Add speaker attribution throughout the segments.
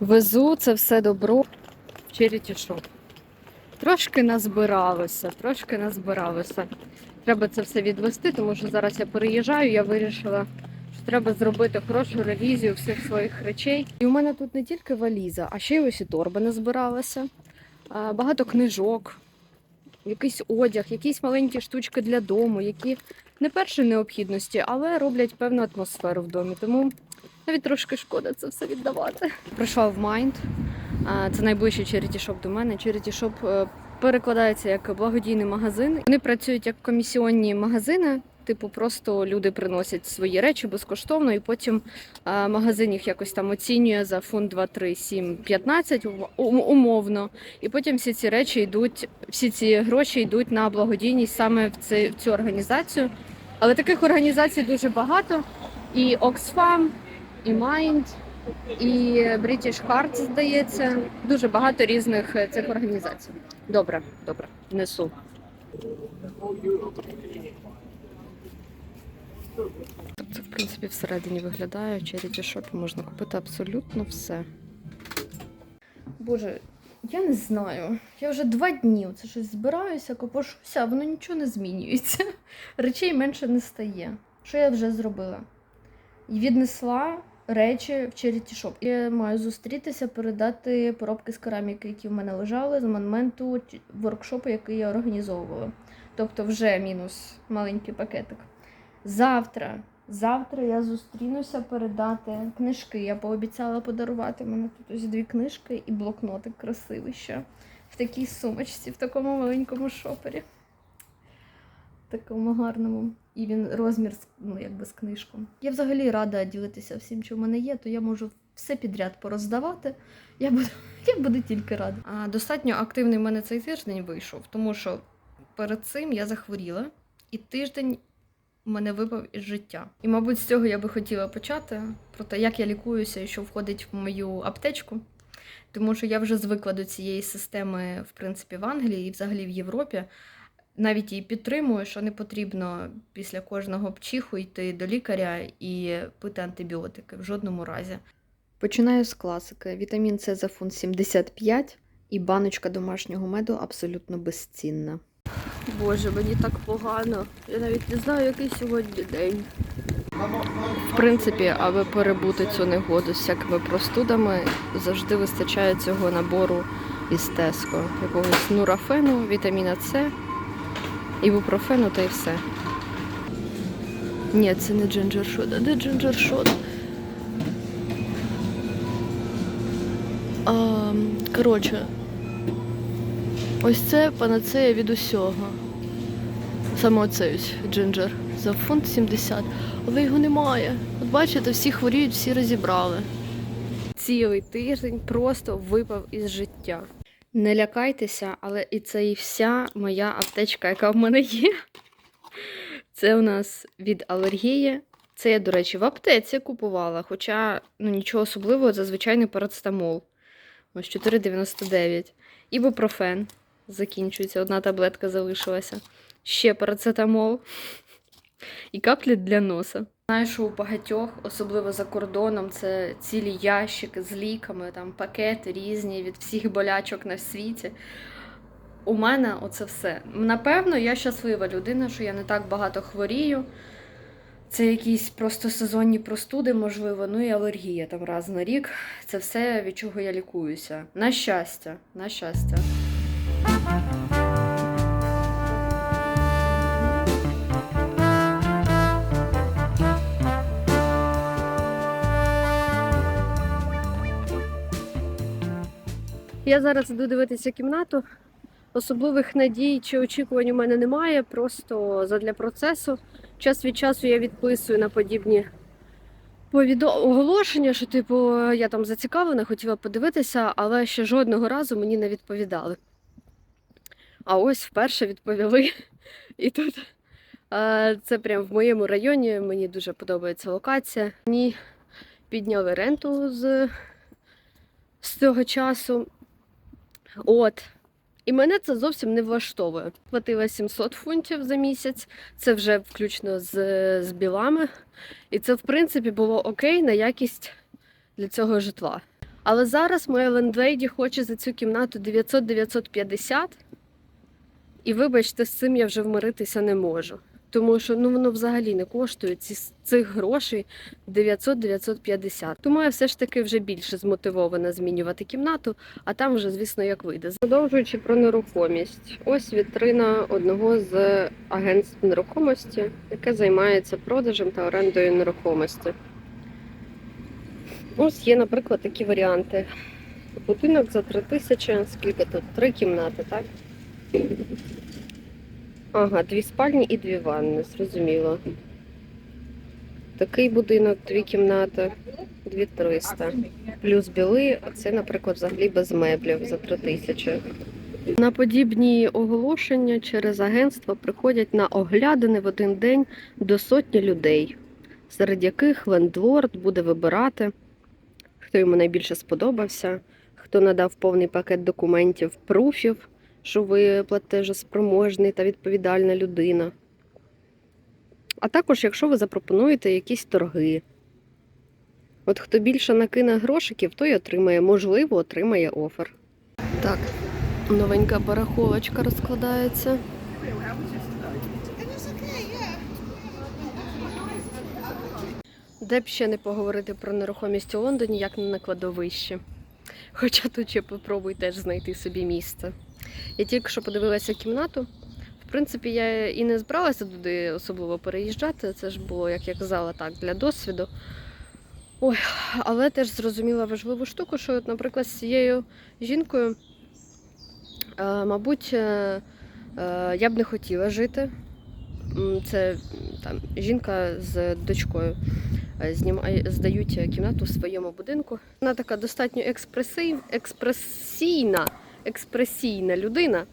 Speaker 1: Везу це все добро в Shop. Трошки назбиралося, трошки назбиралося. Треба це все відвести, тому що зараз я переїжджаю, я вирішила, що треба зробити хорошу ревізію всіх своїх речей. І у мене тут не тільки валіза, а ще й ось і торба назбиралася. Багато книжок, якийсь одяг, якісь маленькі штучки для дому, які не першої необхідності, але роблять певну атмосферу в домі. Тому навіть трошки шкода це все віддавати. Прийшла в. А, Це найближчий shop до мене. Е, перекладається як благодійний магазин. Вони працюють як комісіонні магазини. Типу, просто люди приносять свої речі безкоштовно, і потім а, магазин їх якось там оцінює за фунт 2, 3, 7, 15 ум- ум- умовно. І потім всі ці речі йдуть, всі ці гроші йдуть на благодійність саме в, це, в цю організацію. Але таких організацій дуже багато. І Oxfam, і Mind, і British Heart, здається. Дуже багато різних е, цих організацій. Добре, добре, несу. Це, в принципі, всередині виглядає. В Charity Shop можна купити абсолютно все. Боже, я не знаю. Я вже два дні це щось збираюся, копошуся, а воно нічого не змінюється. Речей менше не стає. Що я вже зробила? І віднесла речі в Charity Shop. Я маю зустрітися, передати поробки з кераміки, які в мене лежали з моменту воркшопу, який я організовувала. Тобто вже мінус маленький пакетик. Завтра. Завтра я зустрінуся передати книжки. Я пообіцяла подарувати мене тут ось дві книжки і блокнотик красивий ще в такій сумочці, в такому маленькому шопері. Такому гарному. І він розмір ну, якби з книжком. Я взагалі рада ділитися всім, що в мене є, то я можу все підряд пороздавати. Я буду, я буду тільки рада. А достатньо активний в мене цей тиждень вийшов, тому що перед цим я захворіла, і тиждень у мене випав із життя. І, мабуть, з цього я би хотіла почати про те, як я лікуюся і що входить в мою аптечку. Тому що я вже звикла до цієї системи, в принципі, в Англії і взагалі в Європі. Навіть її підтримую, що не потрібно після кожного пчиху йти до лікаря і пити антибіотики в жодному разі. Починаю з класики. Вітамін С за фунт 75 і баночка домашнього меду абсолютно безцінна. Боже, мені так погано. Я навіть не знаю, який сьогодні день. В принципі, аби перебути цю негоду з всякими простудами, завжди вистачає цього набору із Теско. Якогось нурафену, вітаміна С, ібупрофену та й все. Ні, це не джинджершот. А де джинджершот? Коротше, ось це панацея від усього. Саме оцей ось джинджер за фунт 70. Але його немає. От бачите, всі хворіють, всі розібрали. Цілий тиждень просто випав із життя. Не лякайтеся, але і це і вся моя аптечка, яка в мене є. Це у нас від алергії. Це я, до речі, в аптеці купувала, хоча ну, нічого особливого, це звичайний парацетамол. Ось 4,99. Ібупрофен. Закінчується, одна таблетка залишилася. Ще парацетамол і каплі для носа. Знаю, що у багатьох, особливо за кордоном, це цілі ящики з ліками, там пакети різні від всіх болячок на світі. У мене оце все. Напевно, я щаслива людина, що я не так багато хворію. Це якісь просто сезонні простуди, можливо, ну і алергія там раз на рік. Це все, від чого я лікуюся. На щастя, на щастя. Я зараз іду дивитися кімнату. Особливих надій чи очікувань у мене немає. Просто задля процесу. Час від часу я відписую на подібні оголошення, що, типу, я там зацікавлена, хотіла подивитися, але ще жодного разу мені не відповідали. А ось вперше відповіли. І тут це прямо в моєму районі. Мені дуже подобається локація. Мені підняли ренту з, з цього часу. От. І мене це зовсім не влаштовує. Платила 700 фунтів за місяць, це вже включно з, з білами. І це, в принципі, було окей на якість для цього житла. Але зараз моя лендлейді хоче за цю кімнату 900-950. І вибачте, з цим я вже вмиритися не можу. Тому що ну воно взагалі не коштує ці, цих грошей 900-950. Тому я все ж таки вже більше змотивована змінювати кімнату, а там вже, звісно, як вийде. Продовжуючи про нерухомість, ось вітрина одного з агентств нерухомості, яке займається продажем та орендою нерухомості. Ось є, наприклад, такі варіанти. Будинок за 3 тисячі, скільки тут? Три кімнати, так? Ага, дві спальні і дві ванни, зрозуміло. Такий будинок, дві кімнати, 2300. Плюс білий, а це, наприклад, взагалі без меблів за 3000. На подібні оголошення через агентство приходять на оглядини в один день до сотні людей, серед яких лендлорд буде вибирати, хто йому найбільше сподобався, хто надав повний пакет документів, пруфів, що ви платежоспроможний та відповідальна людина. А також, якщо ви запропонуєте якісь торги. От хто більше накине грошиків, той отримає, можливо, отримає офер. Так, новенька барахолочка розкладається. Де б ще не поговорити про нерухомість у Лондоні, як не на кладовищі. Хоча тут ще попробуй теж знайти собі місце. Я тільки що подивилася кімнату. В принципі, я і не збиралася туди особливо переїжджати. Це ж було, як я казала, так, для досвіду. Ой, але теж зрозуміла важливу штуку, що, наприклад, з цією жінкою, е, мабуть, е, е, я б не хотіла жити. Це там жінка з дочкою знімає, здають кімнату в своєму будинку. Вона така достатньо експресійна, експресійна людина.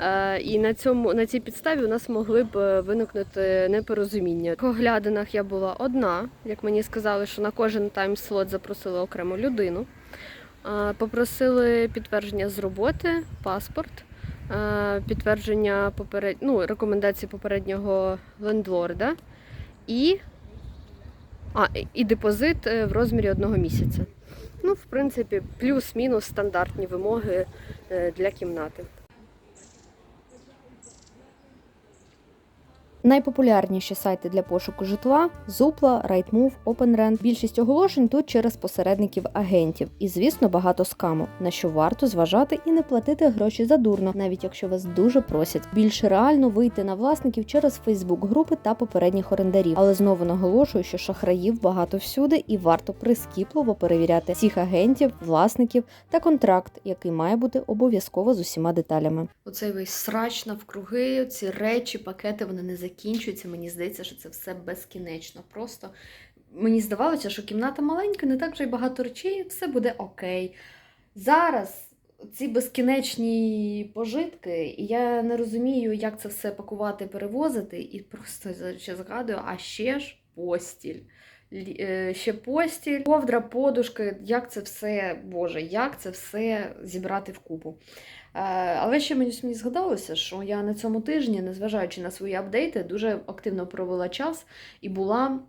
Speaker 1: Е, І на цьому на цій підставі у нас могли б е, виникнути непорозуміння. В оглядинах я була одна, як мені сказали, що на кожен тайм-слот запросили окрему людину. Е, Попросили підтвердження з роботи, паспорт, підтвердження поперед... ну, рекомендації попереднього лендлорда і, а, і депозит в розмірі одного місяця. Ну, в принципі, плюс-мінус стандартні вимоги е, для кімнати.
Speaker 2: Найпопулярніші сайти для пошуку житла Zoopla, Rightmove, OpenRent. Більшість оголошень тут через посередників агентів. І, звісно, багато скаму, на що варто зважати і не платити гроші задурно, навіть якщо вас дуже просять. Більш реально вийти на власників через Facebook групи та попередніх орендарів. Але знову наголошую, що шахраїв багато всюди, і варто прискіпливо перевіряти всіх агентів, власників та контракт, який має бути обов'язково з усіма деталями.
Speaker 1: Оцей весь срач навкруги, ці речі, пакети, вони не закінчуються. Мені здається, що це все безкінечно. Просто мені здавалося, що кімната маленька, не так вже й багато речей, все буде окей. Зараз ці безкінечні пожитки, і я не розумію, як це все пакувати, перевозити, і просто ще згадую, а ще ж постіль. Е, Ще постіль, ковдра, подушки, як це все, Боже, як це все зібрати в купу. Е, Але ще мені, згадалося, що я на цьому тижні, незважаючи на свої апдейти, дуже активно провела час і була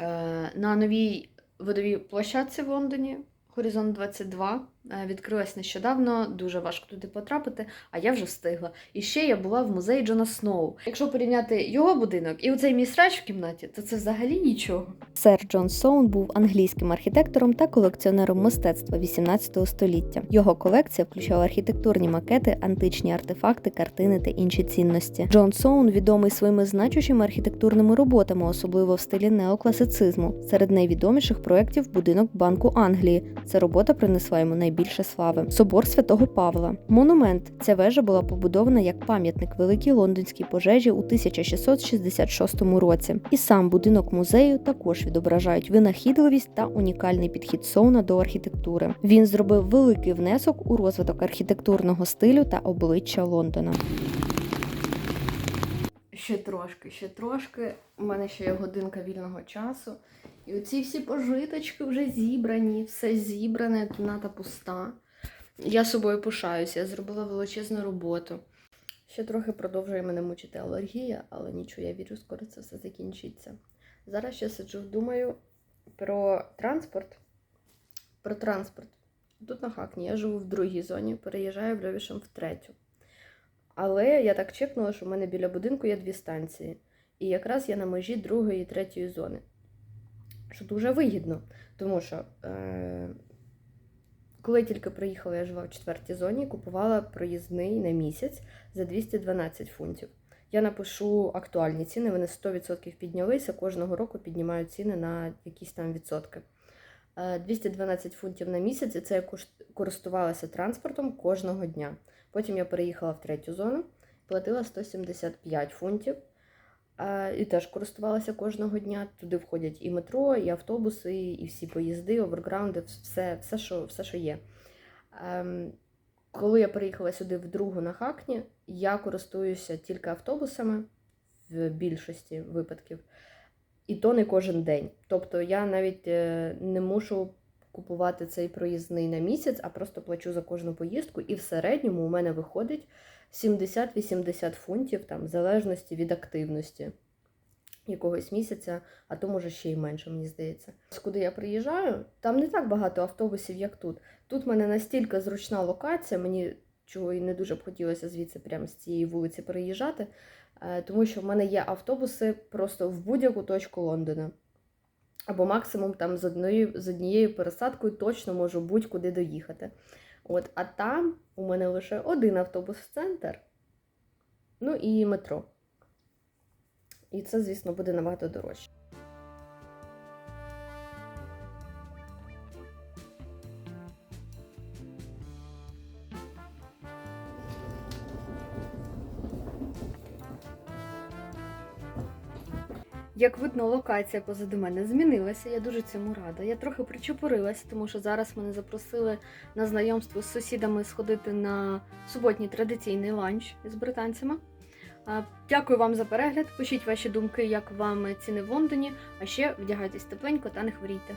Speaker 1: е, на новій видовій площадці в Лондоні. Горизонт 22 е, відкрилась нещодавно, дуже важко туди потрапити, а я вже встигла. І ще я була в музеї Джона Сноу. Якщо порівняти його будинок і оцей мій срач в кімнаті, то це взагалі нічого.
Speaker 2: Сер Джон Соун був англійським архітектором та колекціонером мистецтва 18 століття. Його колекція включала архітектурні макети, античні артефакти, картини та інші цінності. Джон Соун відомий своїми значущими архітектурними роботами, особливо в стилі неокласицизму. Серед найвідоміших проєктів будинок Банку Англії. Ця робота принесла йому найбільше слави. Собор святого Павла. Монумент. Ця вежа була побудована як пам'ятник великій лондонській пожежі у 1666 році. І сам будинок музею також відображають винахідливість та унікальний підхід Соуна до архітектури. Він зробив великий внесок у розвиток архітектурного стилю та обличчя Лондона.
Speaker 1: Ще трошки, ще трошки. У мене ще є годинка вільного часу. І оці всі пожиточки вже зібрані, все зібране, кімната пуста. Я собою пишаюся, я зробила величезну роботу. Ще трохи продовжує мене мучити алергія, але нічого, я вірю, скоро це все закінчиться. Зараз ще сиджу, думаю про транспорт. Про транспорт. Тут на Хакні, я живу в другій зоні, переїжджаю в Льовішем в третю. Але я так чекнула, що в мене біля будинку є дві станції. І якраз я на межі другої і третьої зони. Що дуже вигідно, тому що е- коли я тільки приїхала, я жила в четвертій зоні, купувала проїзний на місяць за 212 фунтів. Я напишу актуальні ціни, вони 100% піднялися. Кожного року піднімають ціни на якісь там відсотки. Е, 212 фунтів на місяць, це я користувалася транспортом кожного дня. Потім я переїхала в третю зону, платила 175 фунтів. І теж користувалася кожного дня. Туди входять і метро, і автобуси, і всі поїзди, оверграунди, все, все, що, все, що є. Ем, Коли я переїхала сюди в другу на Хакні, я користуюся тільки автобусами в більшості випадків, і то не кожен день. Тобто я навіть е, не мушу купувати цей проїзний на місяць, а просто плачу за кожну поїздку, і в середньому у мене виходить 70-80 фунтів, там, в залежності від активності якогось місяця, а то може ще й менше, мені здається. Куди я приїжджаю, там не так багато автобусів, як тут. Тут в мене настільки зручна локація, мені чого і не дуже б хотілося звідси прямо з цієї вулиці переїжджати, е, тому що в мене є автобуси просто в будь-яку точку Лондона. Або максимум там з однією, з однією пересадкою точно можу будь-куди доїхати. От, а там у мене лише один автобус в центр, ну і метро. І це, звісно, буде набагато дорожче. Як видно, локація позаду мене змінилася. Я дуже цьому рада. Я трохи причепурилася, тому що зараз мене запросили на знайомство з сусідами сходити на суботній традиційний ланч з британцями. Дякую вам за перегляд. Пишіть ваші думки, як вам ціни в Лондоні. А ще вдягайтесь тепленько та не хворійте.